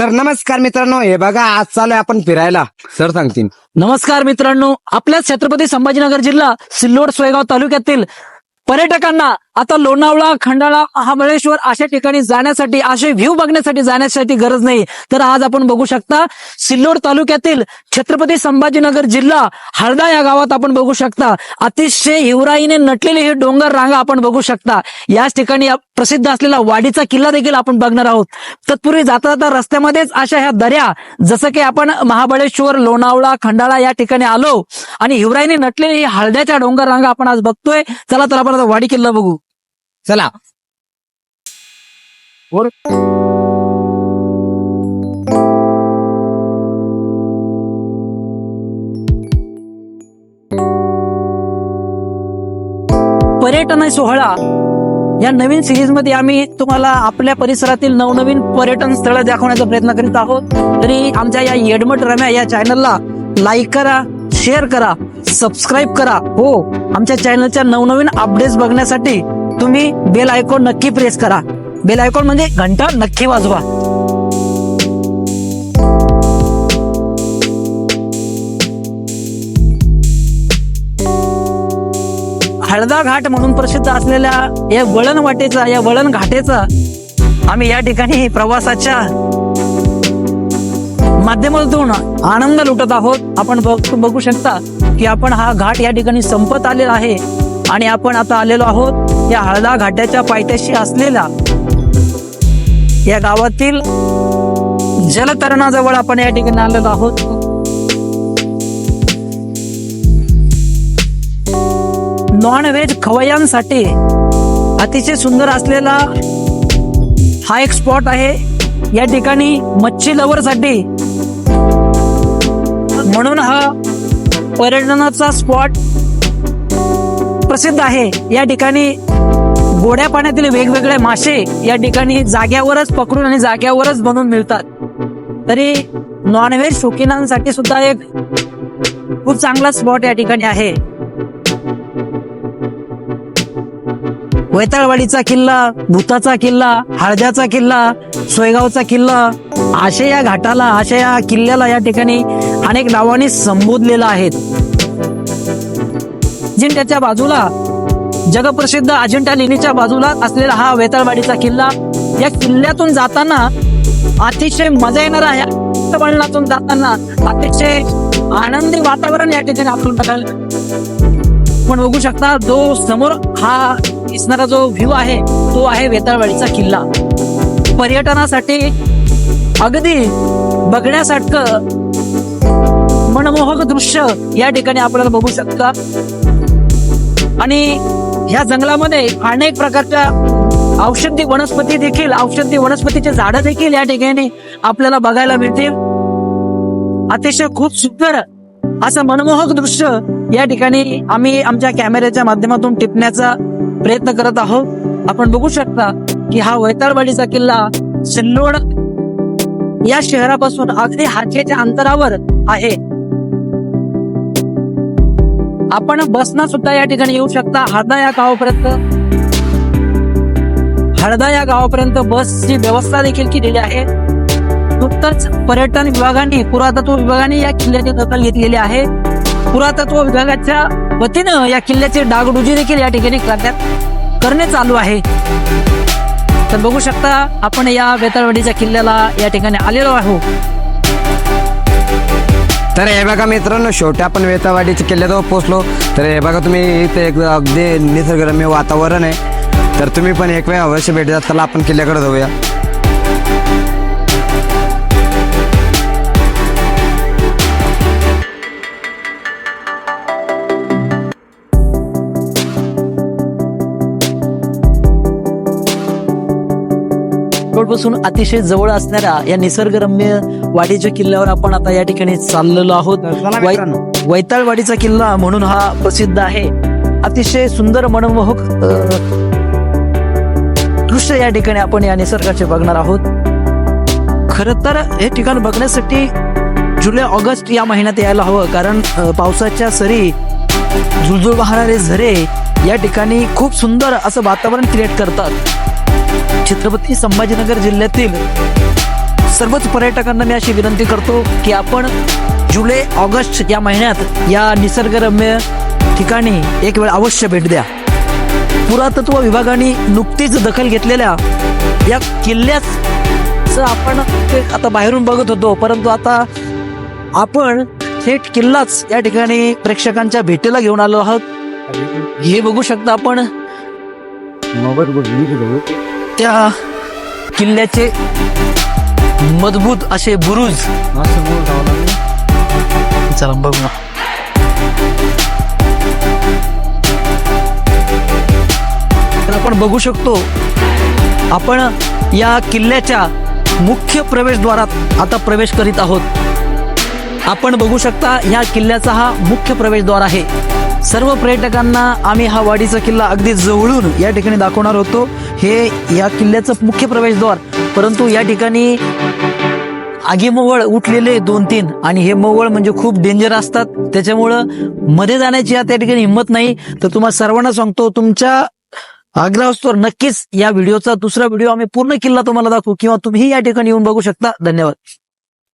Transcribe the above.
तर नमस्कार मित्रांनो हे बघा आज चालू आपण फिरायला. सर सांगतील. नमस्कार मित्रांनो आपल्या छत्रपती संभाजीनगर जिल्हा सिल्लोड सोयगाव तालुक्यातील पर्यटकांना आता लोणावळा खंडाळा महाबळेश्वर अशा ठिकाणी जाण्यासाठी असे व्ह्यू बघण्यासाठी जाण्यासाठी गरज नाही. तर आज आपण बघू शकता सिल्लोड तालुक्यातील छत्रपती संभाजीनगर जिल्हा हळदा या गावात आपण बघू शकता. अतिशय हिवराईने नटलेले हे डोंगर रांगा आपण बघू शकता. याच ठिकाणी प्रसिद्ध असलेला वाडीचा किल्ला देखील आपण बघणार आहोत. तत्पूर्वी जाता जाता रस्त्यामध्येच अशा ह्या दर्या जसं की आपण महाबळेश्वर लोणावळा खंडाळा या ठिकाणी आलो आणि हिवराईने नटलेले हे हळद्याच्या डोंगर रांगा आपण आज बघतोय. चला तर आपण आता वाडी किल्ला बघू. चला. पर्यटन सोहळा. या नवीन सिरीजमध्ये आम्ही तुम्हाला आपल्या परिसरातील नवनवीन पर्यटन स्थळ दाखवण्याचा प्रयत्न करीत आहोत. तरी आमच्या या येडमट रम्या या चॅनलला लाईक करा शेअर करा सबस्क्राईब करा. हो आमच्या चॅनलच्या नवनवीन अपडेट्स बघण्यासाठी तुम्ही बेल आयकॉन नक्की प्रेस करा. बेल आयकॉन म्हणजे घंटा नक्की वाजवा. हळदा घाट म्हणून प्रसिद्ध असलेल्या या वळण वाटेचा या वळण घाटेचा आम्ही या ठिकाणी प्रवासाच्या माध्यमातून आनंद लुटत आहोत. आपण बघ- बघू शकता की आपण हा घाट या ठिकाणी संपत आलेला आहे आणि आपण आता आलेलो आहोत. या हळदा घाटाच्या पायथ्याशी असलेल्या या गावातील जलतरणाजवळ आपण या ठिकाणी आलेलो आहोत. नॉन व्हेज खवय्यांसाठी अतिशय सुंदर असलेला हा एक स्पॉट आहे. या ठिकाणी मच्छी लवरसाठी म्हणून हा पर्यटनाचा स्पॉट प्रसिद्ध आहे. या ठिकाणी गोड्या पाण्यातील वेगवेगळे मासे या ठिकाणी जाग्यावरच पकडून आणि जाग्यावरच बनवून मिळतात. तरी नॉनव्हेज शौकीनांसाठी सुद्धा एक खूप चांगला स्पॉट या ठिकाणी आहे. वैताळवाडीचा किल्ला भूताचा किल्ला हळद्याचा किल्ला सोयगावचा किल्ला अशा या घाटाला अशा या किल्ल्याला या ठिकाणी अनेक नावांनी संबोधलेलं आहेत. अजिंठ्याच्या बाजूला जगप्रसिद्ध अजिंठा लेणीच्या बाजूला असलेला हा वेताळवाडीचा किल्ला या किल्ल्यातून जाताना अतिशय मजा येणारा या वळणातून जाताना अतिशय आनंदी वातावरण या ठिकाणी आपण बघाल. पण बघू शकता जो समोर हा दिसणारा जो व्ह्यू आहे तो आहे वेताळवाडीचा किल्ला. पर्यटनासाठी अगदी बघण्यासारखं मनमोहक दृश्य या ठिकाणी आपल्याला बघू शकता. आणि ह्या जंगलामध्ये अनेक प्रकारच्या औषधी वनस्पती देखील औषधी वनस्पतीचे झाडं देखील या ठिकाणी आपल्याला बघायला मिळतील. अतिशय खूप सुंदर असं मनमोहक दृश्य या ठिकाणी आम्ही आमच्या कॅमेऱ्याच्या माध्यमातून टिपण्याचा प्रयत्न करत आहोत. आपण बघू शकता की हा वैताळवाडीचा किल्ला सिल्लोड या शहरापासून अगदी हाकेच्या अंतरावर आहे. आपण बसना सुद्धा या ठिकाणी येऊ शकता. हळदा या गावापर्यंत. हळदा या गावापर्यंत बसची व्यवस्था देखील केलेली आहे. नुकतंच पर्यटन विभागाने पुरातत्व विभागाने या किल्ल्याची दखल घेतलेली आहे. पुरातत्व विभागाच्या वतीनं या किल्ल्याची डागडुजी देखील या ठिकाणी करण्यात करणे चालू आहे. तर बघू शकता आपण या बेताळवाडीच्या किल्ल्याला या ठिकाणी आलेलो आहोत. तर हे बघा मित्रांनो शेवटी आपण वेतावाडीच्या किल्ल्याजवळ पोहोचलो. तर हे बघा तुम्ही इथे एक अगदी निसर्गरम्य वातावरण आहे. तर तुम्ही पण एक वेळ अवश्य भेट द्या चला आपण किल्ल्याकडे जाऊया. रोडपासून अतिशय जवळ असणाऱ्या या निसर्गरम्य वाडीच्या किल्ल्यावर आपण आता या ठिकाणी चाललेलो आहोत. वै-. वैताळवाडीचा किल्ला म्हणून हा प्रसिद्ध आहे. अतिशय सुंदर मनमोहक अ, दृश्य या ठिकाणी आपण या निसर्गाचे बघणार आहोत. खर तर हे ठिकाण बघण्यासाठी जुलै ऑगस्ट या महिन्यात यायला हवं कारण अ, पावसाच्या सरी झुळझुळ वाहणारे झरे या ठिकाणी खूप सुंदर असं वातावरण क्रिएट करतात. छत्रपती संभाजीनगर जिल्ह्यातील सर्वच पर्यटकांना मी अशी विनंती करतो की आपण जुलै ऑगस्ट या महिन्यात या निसर्गरम्य ठिकाणी एक वेळ अवश्य भेट द्या. पुरातत्व विभागाने नुकतीच दखल घेतलेल्या या किल्ल्याच आपण ते आता बाहेरून बघत होतो परंतु आता आपण थेट किल्लाच या ठिकाणी प्रेक्षकांच्या भेटीला घेऊन आलो आहोत. हे बघू शकता आपण. त्या किल्ल्याचे मजबूत असे बुरुज. चला बघू ना. तर आपण बघू शकतो आपण या किल्ल्याच्या मुख्य प्रवेशद्वारात आता प्रवेश करीत आहोत. आपण बघू शकता या किल्ल्याचा हा मुख्य प्रवेशद्वार आहे. सर्व पर्यटकांना आम्ही हा वाडीचा किल्ला अगदी जवळून या ठिकाणी दाखवणार होतो. हे या किल्ल्याचं मुख्य प्रवेशद्वार. परंतु या ठिकाणी आगीमवळ उठलेले दोन तीन आणि हे मवळ म्हणजे खूप डेंजर असतात. त्याच्यामुळं मध्ये जाण्याची या त्या ठिकाणी हिंमत नाही. तर तुम्हाला सर्वांना सांगतो तुमच्या आग्रहास्तवर नक्कीच या व्हिडिओचा दुसरा व्हिडिओ आम्ही पूर्ण किल्ला तुम्हाला दाखवू किंवा तुम्ही या ठिकाणी येऊन बघू शकता. धन्यवाद.